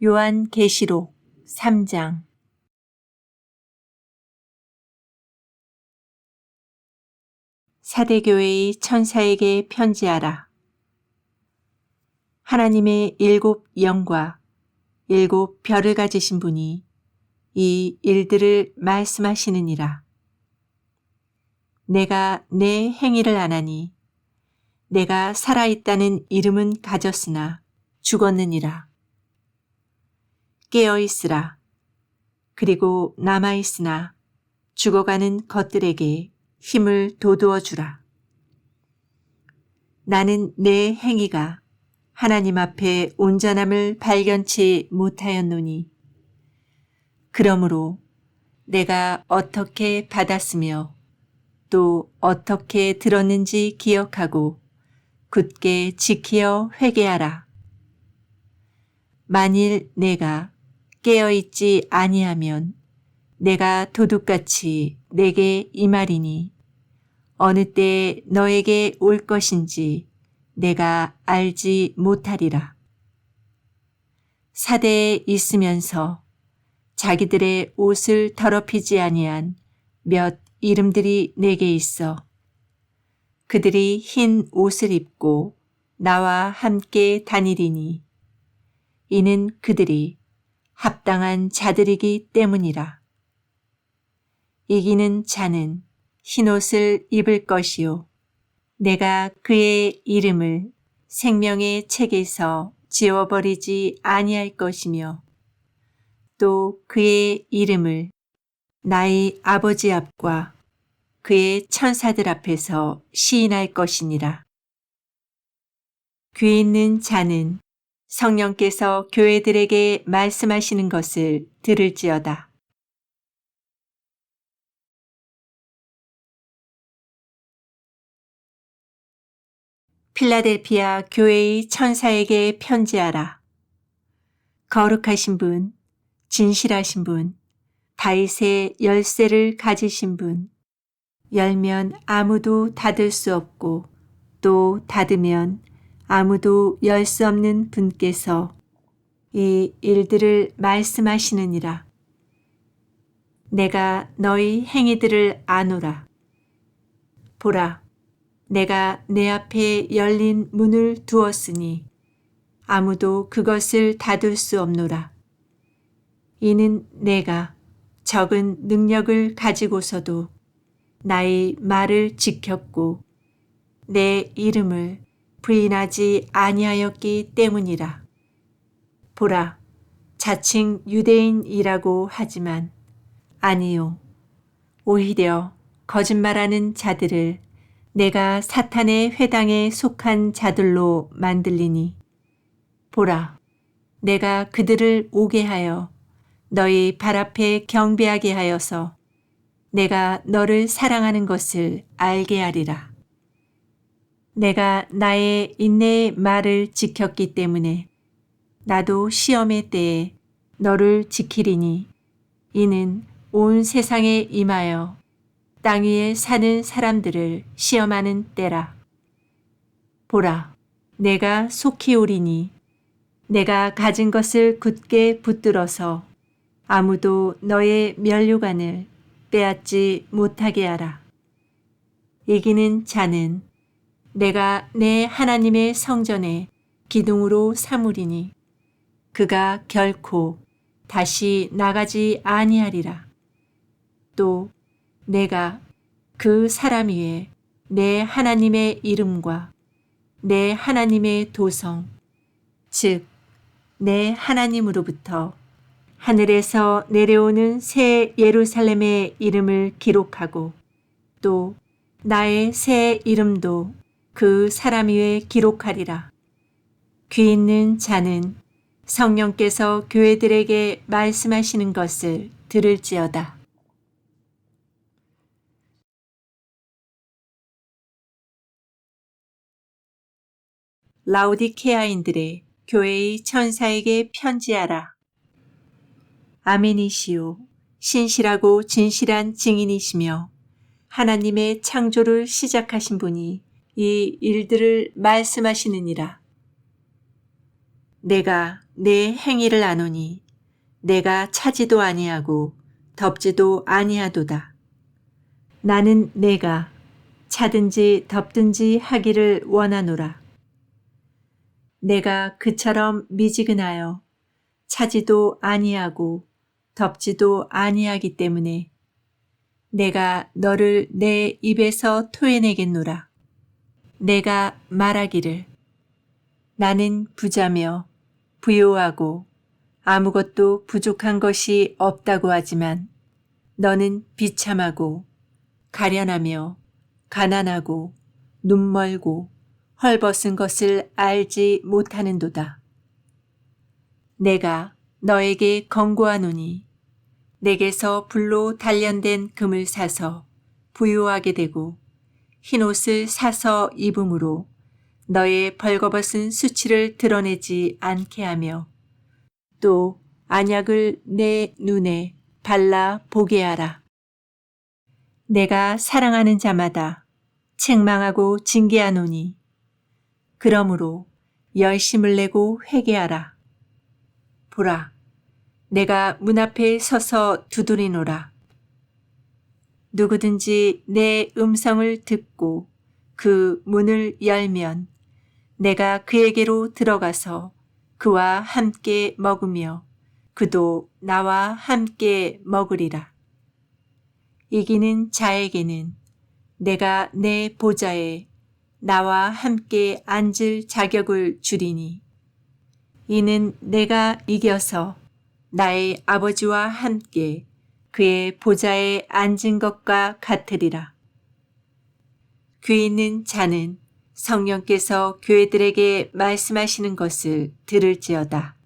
요한 계시록 3장 사대교회의 천사에게 편지하라. 하나님의 일곱 영과 일곱 별을 가지신 분이 이 일들을 말씀하시느니라. 내가 내 행위를 안 하니 내가 살아있다는 이름은 가졌으나 죽었느니라. 깨어 있으라. 그리고 남아 있으나 죽어가는 것들에게 힘을 돋우어 주라. 나는 내 행위가 하나님 앞에 온전함을 발견치 못하였노니 그러므로 내가 어떻게 받았으며 또 어떻게 들었는지 기억하고 굳게 지키어 회개하라. 만일 내가 깨어 있지 아니하면 내가 도둑같이 내게 임하리니 어느 때 너에게 올 것인지 내가 알지 못하리라. 사대에 있으면서 자기들의 옷을 더럽히지 아니한 몇 이름들이 내게 있어 그들이 흰 옷을 입고 나와 함께 다니리니 이는 그들이 합당한 자들이기 때문이라. 이기는 자는 흰옷을 입을 것이요. 내가 그의 이름을 생명의 책에서 지워버리지 아니할 것이며 또 그의 이름을 나의 아버지 앞과 그의 천사들 앞에서 시인할 것이니라. 귀 있는 자는 성령께서 교회들에게 말씀하시는 것을 들을지어다. 필라델피아 교회의 천사에게 편지하라. 거룩하신 분, 진실하신 분, 다윗의 열쇠를 가지신 분, 열면 아무도 닫을 수 없고 또 닫으면 아무도 열 수 없는 분께서 이 일들을 말씀하시느니라. 내가 너희 행위들을 아노라. 보라, 내가 내 앞에 열린 문을 두었으니 아무도 그것을 닫을 수 없노라. 이는 내가 적은 능력을 가지고서도 나의 말을 지켰고 내 이름을 부인하지 아니하였기 때문이라. 보라, 자칭 유대인이라고 하지만 아니요. 오히려 거짓말하는 자들을 내가 사탄의 회당에 속한 자들로 만들리니 보라, 내가 그들을 오게 하여 너희 발 앞에 경배하게 하여서 내가 너를 사랑하는 것을 알게 하리라. 내가 나의 인내의 말을 지켰기 때문에 나도 시험의 때에 너를 지키리니 이는 온 세상에 임하여 땅 위에 사는 사람들을 시험하는 때라. 보라, 내가 속히 오리니 내가 가진 것을 굳게 붙들어서 아무도 너의 면류관을 빼앗지 못하게 하라. 이기는 자는 내가 내 하나님의 성전에 기둥으로 삼으리니 그가 결코 다시 나가지 아니하리라. 또 내가 그 사람 위에 내 하나님의 이름과 내 하나님의 도성, 즉, 내 하나님으로부터 하늘에서 내려오는 새 예루살렘의 이름을 기록하고 또 나의 새 이름도 그 사람 위에 기록하리라. 귀 있는 자는 성령께서 교회들에게 말씀하시는 것을 들을지어다. 라우디케아인들의 교회의 천사에게 편지하라. 아멘이시오. 신실하고 진실한 증인이시며 하나님의 창조를 시작하신 분이 이 일들을 말씀하시느니라. 내가 내 행위를 아노니 내가 차지도 아니하고 덮지도 아니하도다. 나는 내가 차든지 덮든지 하기를 원하노라. 내가 그처럼 미지근하여 차지도 아니하고 덮지도 아니하기 때문에 내가 너를 내 입에서 토해내겠노라. 내가 말하기를 나는 부자며 부요하고 아무것도 부족한 것이 없다고 하지만 너는 비참하고 가련하며 가난하고 눈멀고 헐벗은 것을 알지 못하는도다. 내가 너에게 권고하노니 내게서 불로 단련된 금을 사서 부유하게 되고 흰 옷을 사서 입음으로 너의 벌거벗은 수치를 드러내지 않게 하며 또 안약을 내 눈에 발라 보게 하라. 내가 사랑하는 자마다 책망하고 징계하노니 그러므로 열심을 내고 회개하라. 보라, 내가 문 앞에 서서 두드리노라. 누구든지 내 음성을 듣고 그 문을 열면 내가 그에게로 들어가서 그와 함께 먹으며 그도 나와 함께 먹으리라. 이기는 자에게는 내가 내 보좌에 나와 함께 앉을 자격을 주리니 이는 내가 이겨서 나의 아버지와 함께 그의 보좌에 앉은 것과 같으리라. 귀 있는 자는 성령께서 교회들에게 말씀하시는 것을 들을지어다.